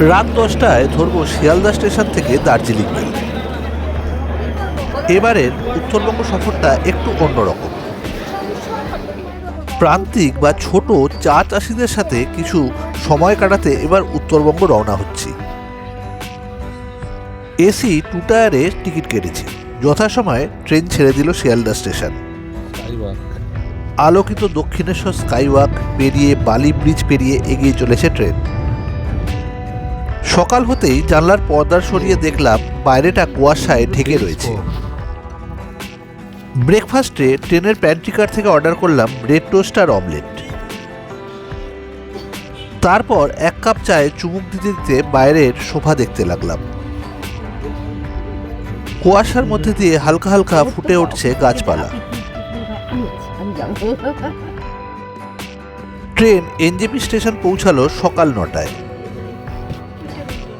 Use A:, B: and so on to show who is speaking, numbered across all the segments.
A: রাত দশটায় ধরবো শিয়ালদা স্টেশন থেকে দার্জিলিং মেল। এবারের উত্তরবঙ্গ সফরটা একটু অন্যরকম। প্রান্তিক বা ছোট চা চাষিদের সাথে কিছু সময় কাটাতে এবার উত্তরবঙ্গ রওনা হচ্ছি। এসি টু টায়ারে টিকিট কেটেছি। যথাসময়ে ট্রেন ছেড়ে দিল শিয়ালদা স্টেশন। আলোকিত দক্ষিণেশ্বর স্কাইওয়াক পেরিয়ে বালি ব্রিজ পেরিয়ে এগিয়ে চলেছে ট্রেন। সকাল হতেই জানলার পর্দা সরিয়ে দেখলাম বাইরেটা কুয়াশায় ঢেকে রয়েছে। ব্রেকফাস্টে ট্রেনের প্যান্ট্রিকার থেকে অর্ডার করলাম ব্রেড টোস্ট আর অমলেট। তারপর এক কাপ চায়ে চুমুক দিতে দিতে বাইরের শোভা দেখতে লাগলাম। কুয়াশার মধ্যে দিয়ে হালকা হালকা ফুটে উঠছে গাছপালা। ট্রেন এনজেপি স্টেশন পৌঁছালো সকাল নটায়।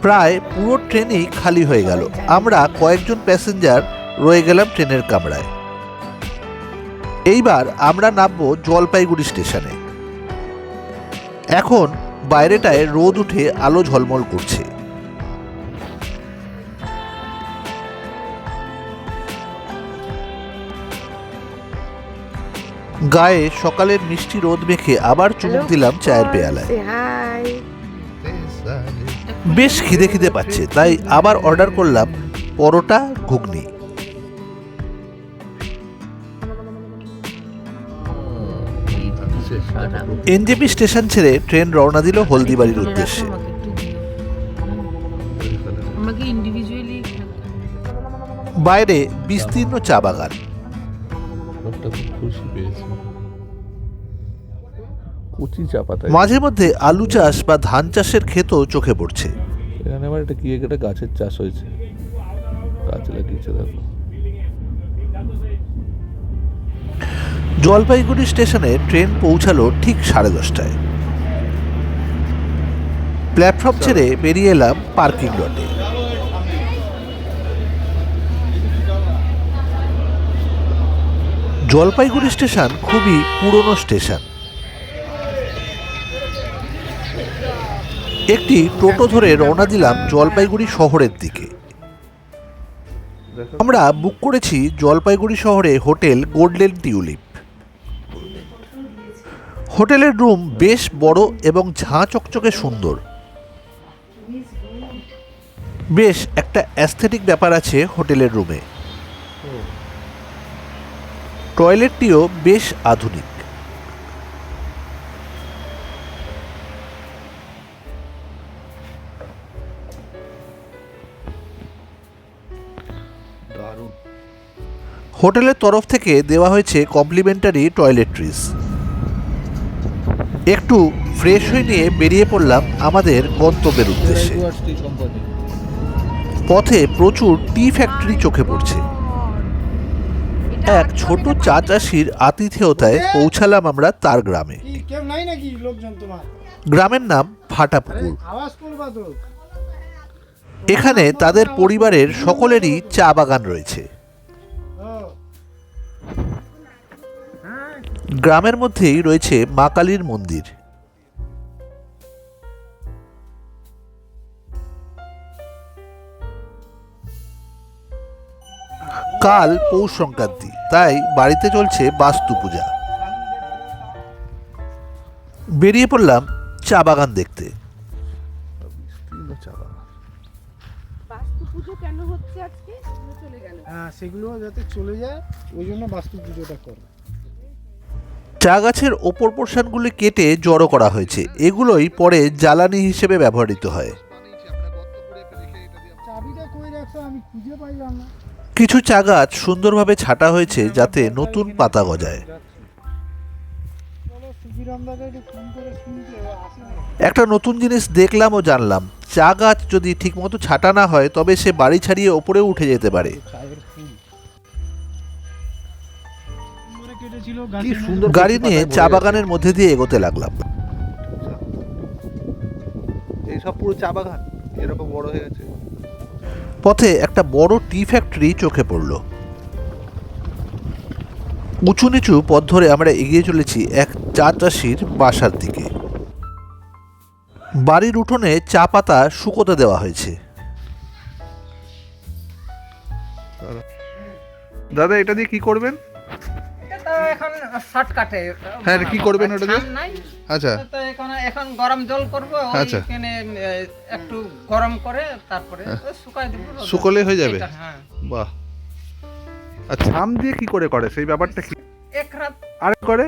A: প্রায় পুরো ট্রেনই খালি হয়ে গেল। আমরা কয়েকজন প্যাসেঞ্জার রয়ে গেলাম ট্রেনের কামরায়। এইবার আমরা নামবো জলপাইগুড়ি স্টেশনে। এখন বাইরেটায় রোদ উঠে আলো ঝলমল করছে। গায়ে সকালের মিষ্টি রোদ মেখে আবার চুমুক দিলাম চায়ের পেয়ালায়।
B: হাই।
A: বেশ খিদে খিদে পাচ্ছে তাই আবার অর্ডার করলাম পরোটা ঘুগনি। এনজেপি স্টেশন ছেড়ে ট্রেন রওনা দিল হলদিবাড়ির উদ্দেশ্যে। বাইরে বিস্তীর্ণ চা বাগান।
C: খুশি পেয়েছে। কচি চা পাতা
A: মাঝে মধ্যে আলু চাষ বা ধান চাষের ক্ষেতও চোখে পড়ছে।
C: এখানে আবার একটা কি একটা গাছের চাষ হয়েছে। গাছ লাগিয়েছে দেখো।
A: জলপাইগুড়ি স্টেশনে ট্রেন পৌঁছালো ঠিক সাড়ে দশটায়। প্ল্যাটফর্ম ছেড়ে বেরিয়ে এলাম পার্কিং লটে। জলপাইগুড়ি স্টেশন খুবই পুরনো স্টেশন। একটি টোটো ধরে রওনা দিলাম জলপাইগুড়ি শহরের দিকে। আমরা বুক করেছি জলপাইগুড়ি শহরে হোটেল গোল্ডেন টিউলিপ। হোটেলের রুম বেশ বড় এবং ঝাঁ চকচকে সুন্দর। বেশ একটা অ্যাস্থেটিক ব্যাপার আছে হোটেলের রুমে। টয়লেটটিও বেশ আধুনিক। হোটেলের তরফ থেকে দেওয়া হয়েছে কমপ্লিমেন্টারি টয়লেট্রিজ। একটু ফ্রেশ হয়ে নিয়ে বেরিয়ে পড়লাম আমাদের গন্তব্যের উদ্দেশ্যে। পথে প্রচুর টি ফ্যাক্টরি চোখে পড়ছে। এক ছোট চা চাষির আতিথেয়তায় পৌঁছালাম আমরা তার গ্রামে। গ্রামের নাম ফাটাপুকুর। এখানে তাদের পরিবারের সকলেরই চা বাগান রয়েছে। গ্রামের মধ্যেই রয়েছে মা কালীর মন্দির। কাল পৌষ সংক্রান্তি তাই বাড়িতে চলছে বাস্তু পূজা। বেরিয়ে পড়লাম চা বাগান দেখতে।
C: চা
B: বাস্তু পুজো কেন হচ্ছে আজকে? চলে গেল
D: হ্যাঁ সেগুলো যাতে চলে যায় ওই জন্য বাস্তু পুজোটা করে
A: চা গাছের ওপর পোর্শনগুলি কেটে জড়ো করা হয়েছে। এগুলোই পরে জ্বালানি হিসেবে ব্যবহৃত হয়। কিছু চা গাছ সুন্দরভাবে ছাটা হয়েছে যাতে নতুন পাতা গজায়।
D: একটু
A: নতুন জিনিস দেখলাম ও জানলাম। চা গাছ যদি ঠিকমতো ছাটা না হয় তবে সে বাড়ি ছাড়িয়ে ওপরেও উঠে যেতে পারে। গাড়ি নিয়ে চা বাগানের মধ্যে দিয়ে এগোতে লাগলাম।
C: আছে। এই সব পুরো চা বাগান এরকম বড় হয়ে গেছে।
A: পথে একটা বড় টি ফ্যাক্টরি চোখে পড়ল। উঁচু নিচু পথ ধরে আমরা এগিয়ে চলেছি এক চা চাষির বাসার দিকে। বাড়ির উঠোনে চা পাতা শুকোতে দেওয়া হয়েছে।
C: দাদা এটা দিয়ে কি করবেন?
E: এখন শর্টকাটে
C: হ্যাঁ, কি করবেন ওটা দিয়ে? আচ্ছা
E: তো এখন এখন গরম জল করব
C: আচ্ছা।
E: ওইখানে একটু গরম করে তারপরে ওই শুকাই দেবো রোদে।
C: হয়ে যাবে?
E: হ্যাঁ
C: বাহ আর ছাম দিয়ে কি করে করে সেই ব্যাপারটা কি
E: এক রাত
C: আর করে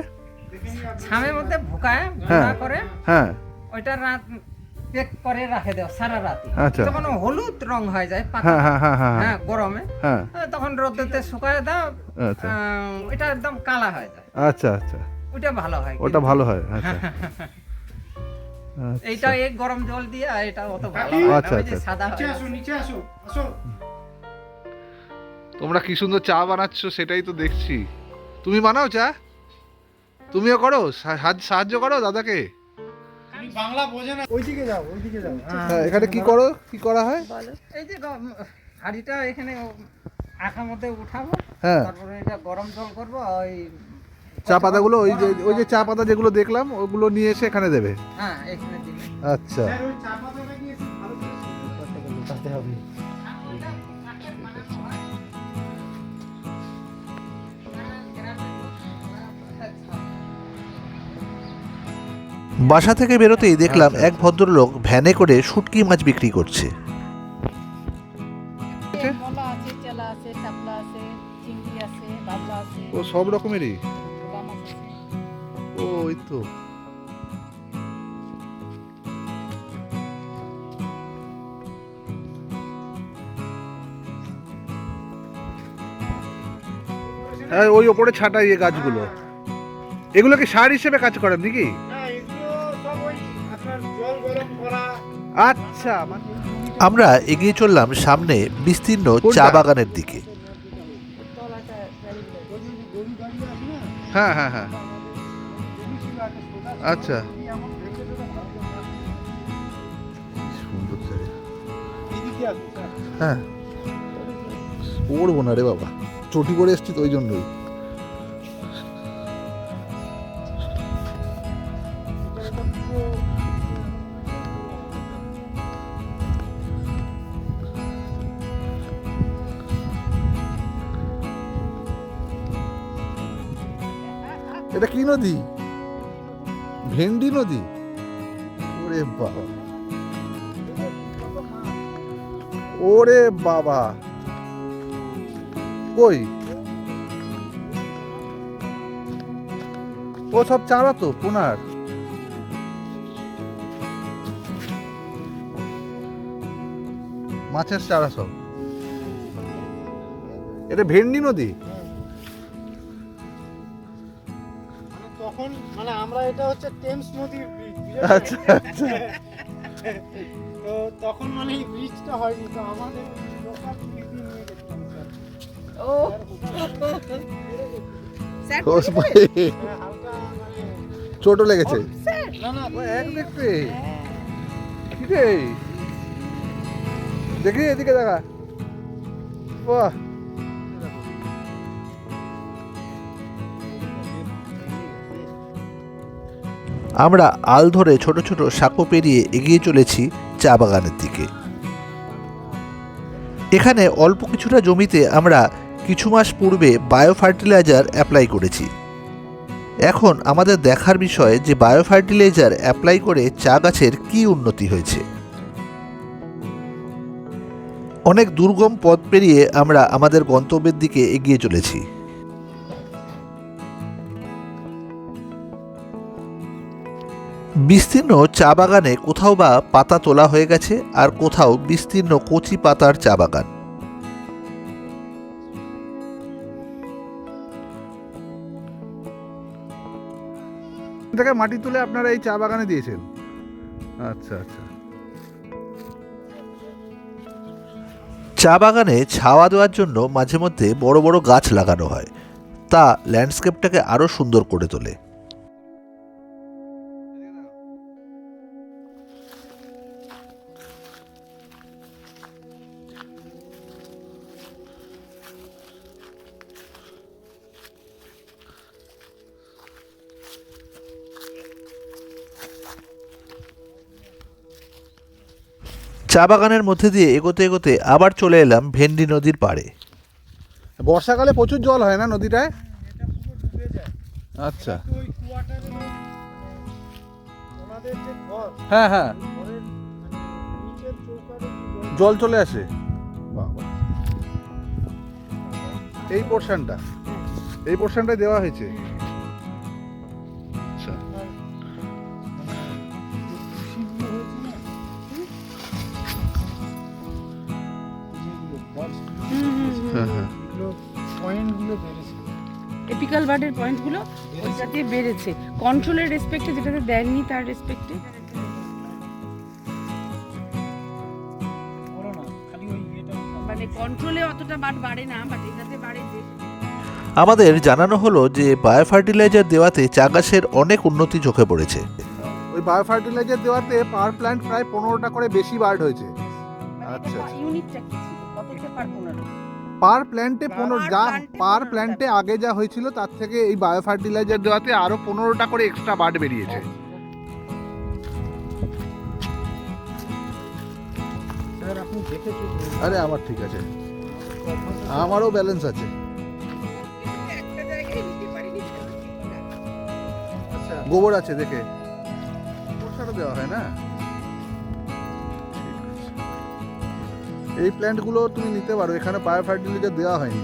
E: ছামের মধ্যে ভুকায়
C: হ্যাঁ।
E: ভুকা করে
C: হ্যাঁ
E: ওইটা রাত পেক করে রাখে সারা রাত।
C: আচ্ছা।
E: তখন হলুদ রং হয়ে যায় পাতা
C: হ্যাঁ হ্যাঁ হ্যাঁ
E: গরমে। তখন রোদেতে শুকায় দাও।
C: আচ্ছা।
E: আহ, ওইটা একদম কালা হয়ে যায়।
C: আচ্ছা আচ্ছা।
E: ওইটা ভালো হয়
C: ওটা ভালো হয় আচ্ছা।
E: এইটা এই গরম জল দিয়ে এটা অত ভালো?
C: আচ্ছা,
E: যে
C: আচ্ছা।
E: সাদা
D: নিচে আসো নিচে আসো আসো।
C: তোমরা কি সুন্দর চা বানাচ্ছ সেটাই তো দেখছি। তুমি বানাও চা? তুমিও করো? সাহায্য- সাহায্য করো দাদাকে?
D: বাংলা বোঝে না। ওইদিকে যাও ওইদিকে যাও।
C: হ্যাঁ এখানে কি করো? কি করা হয়?
E: এই যে হাড়িটা এখানে আখার মধ্যে উঠাবো।
C: হ্যাঁ।
E: তারপরে এটা গরম জল করব ওই
C: চা পাতাগুলো ওই যে ওই যে চা পাতা যেগুলো দেখলাম ওগুলো নিয়ে এসে এখানে দেবে?
E: হ্যাঁ এখানে দিবে।
C: আচ্ছা।
D: স্যার ওই চা পাতাটা কি একটু ভালো করে তাতে হবে।
A: বাসা থেকে বেরোতেই দেখলাম এক ভদ্রলোক ভ্যানে করে শুটকি মাছ বিক্রি করছে।
C: ও সব রকমেরই? ও ওই তো। হ্যাঁ ওই ওপরে ছাটাই এই গাছগুলো। এগুলো কি সার হিসেবে কাজ করেন নাকি? আচ্ছা মানে
A: আমরা এগিয়ে চললাম সামনে বিস্তীর্ণ চা বাগানের দিকে।
C: হ্যাঁ হ্যাঁ হ্যাঁ। আচ্ছা।
D: স্যার
C: হ্যাঁ। পড়ব না রে বাবা। চটি করে এসছি তো ওই জন্যই।
D: এটা
C: কি নদী? ভেন্ডি নদী? ওরে বাবা। ওরে বাবা। কই? ও সব চারা তো, পোনার। মাছের চারা সব। এটা ভেন্ডি নদী?
D: তখন মানে আমরা এটা হচ্ছে টেমস নদীর ব্রিজ
C: আচ্ছা আচ্ছা।
D: তো তখন মানে এই ব্রিজটা হয়নি তো আমাদের লোকাল ব্রিজ নিয়ে দেখতাম স্যার
B: ও। স্যার
C: ও
B: বুঝতে
C: ভাই,
D: হালকা মানে
C: ছোট লেগেছে।
D: না না
C: ও এক দেখতে কি রে? দেখি এদিকে দেখা। বাহ।
A: আমরা আল ধরে ছোট ছোট সাঁকো পেরিয়ে এগিয়ে চলেছি চা বাগানের দিকে। এখানে অল্প কিছুটা জমিতে আমরা কিছু মাস পূর্বে বায়ো ফার্টিলাইজার অ্যাপ্লাই করেছি। এখন আমাদের দেখার বিষয় যে বায়ো ফার্টিলাইজার অ্যাপ্লাই করে চা গাছের কী উন্নতি হয়েছে। অনেক দুর্গম পথ পেরিয়ে আমরা আমাদের গন্তব্যের দিকে এগিয়ে চলেছি। বিস্তীর্ণ চা বাগানে কোথাও বা পাতা তোলা হয়ে গেছে আর কোথাও বিস্তীর্ণ কচি পাতার চা বাগান।
C: থেকে মাটি তুলে আপনারা এই চা বাগানে দিয়েছেন। আচ্ছা আচ্ছা।
A: চা বাগানে ছাওয়া দেওয়ার জন্য মাঝে মধ্যে বড় বড় গাছ লাগানো হয়। তা ল্যান্ডস্কেপটাকে আরও সুন্দর করে তোলে। চা বাগানের মধ্যে দিয়ে এগোতে এগোতে আবার চলে এলাম ভেন্ডি নদীর পাড়ে।
C: বর্ষাকালে প্রচুর জল হয় না নদীটায়?
D: এটা পুরো ডুবে যায়
C: আচ্ছা।
D: তো ওই কোয়ার্টারে ওনাদের যে ঘর
C: হ্যাঁ হ্যাঁ। জল চলে আসে। এই পোর্শনটা এই পোর্শনটাই দেওয়া হয়েছে।
D: পয়েন্টগুলো বেড়েছে।
F: এপিক্যাল বার্ডের পয়েন্টগুলো ওইটাতে বেড়েছে। কন্ট্রোলের রেসপেক্টে যেটাতে দেননি তার রেসপেক্টে মানে কন্ট্রোলে অতটা বাট বাড়ে না বাট এটাতে বাড়ে যে
A: আমাদের জানানো হলো যে বায়ো ফার্টিলাইজার দেওয়াতে চা গাছের অনেক উন্নতি চোখে পড়েছে।
C: ওই বায়ো ফার্টিলাইজার দেওয়াতে পাওয়ার প্ল্যান্ট প্রায় পনেরোটা করে বেশি বার্ড হয়েছে। আচ্ছা, আচ্ছা।
F: ইউনিটটা কি ছিল? কততে পার পনেরো?
C: পার প্ল্যান্টে পনেরো যা পার প্ল্যান্টে আগে যা হয়েছিল তার থেকে এই বায়ো ফার্টিলাইজার দেওয়াতে আরও পনেরোটা করে এক্সট্রা বার্ড বেরিয়েছে। আরে আমার ঠিক আছে। আমারও ব্যালেন্স আছে। আচ্ছা। গোবর আছে দেখে। দেওয়া হয় না? এই প্ল্যান্টগুলো তুমি নিতে পারো এখানে বায়ো ফার্টিলাইজার দেওয়া হয়নি।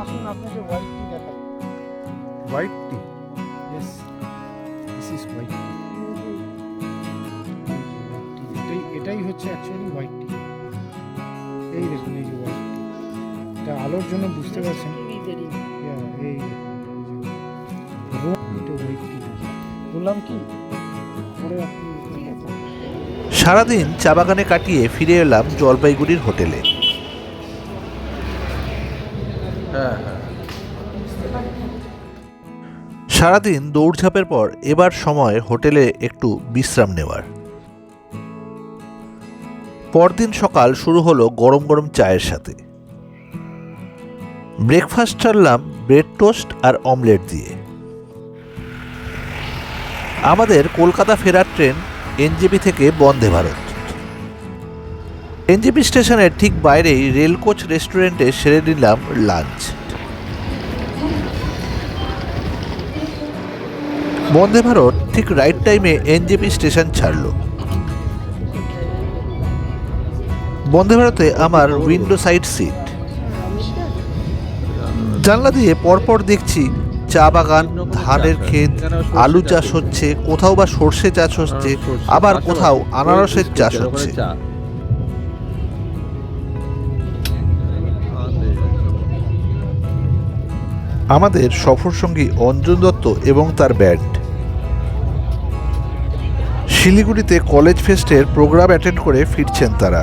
D: আসুন আপনাকে হোয়াইট টি দেখাই।
C: White tea
D: yes this is white tea এটাই এটাই হচ্ছে অ্যাকচুয়ালি হোয়াইট টি এই দেখুন এই যে হোয়াইট টি এটা আলোর জন্য বুঝতে পারছেন। এই রোম এটা হোয়াইট টি বললাম কি? পরে আপনি
A: সারাদিন চা বাগানে কাটিয়ে ফিরে এলাম জলপাইগুড়ির হোটেলে। সারাদিন দৌড়ঝাঁপের পর এবার সময় হোটেলে একটু বিশ্রাম নেওয়ার। পরদিন সকাল শুরু হলো গরম গরম চায়ের সাথে। ব্রেকফাস্ট ছাড়লাম ব্রেড টোস্ট আর অমলেট দিয়ে। আমাদের কলকাতা ফেরার ট্রেন এনজেপি থেকে বন্দে ভারত। এনজেপি স্টেশনের ঠিক বাইরেই রেলকোচ রেস্টুরেন্টে সেরে নিলাম লাঞ্চ। বন্দে ভারত ঠিক রাইট টাইমে এনজেপি স্টেশন ছাড়ল। বন্দে ভারতে আমার উইন্ডো সাইড সিট জানলা দিয়ে পরপর দেখছি চা বাগান, ধানের ক্ষেত, আলু চাষ হচ্ছে, কোথাও বা সর্ষে চাষ হচ্ছে, আবার কোথাও আনারসের চাষ হচ্ছে। আমাদের সফরসঙ্গী অঞ্জন দত্ত এবং তার ব্যান্ড। শিলিগুড়িতে কলেজ ফেস্টের প্রোগ্রাম অ্যাটেন্ড করে ফিরছেন তারা।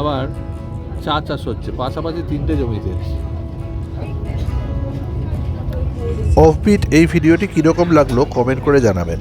G: আবার চা চাষ হচ্ছে পাশাপাশি তিনটে জমিতে
A: অফবিট এই ভিডিওটি কীরকম লাগল কমেন্ট করে জানাবেন।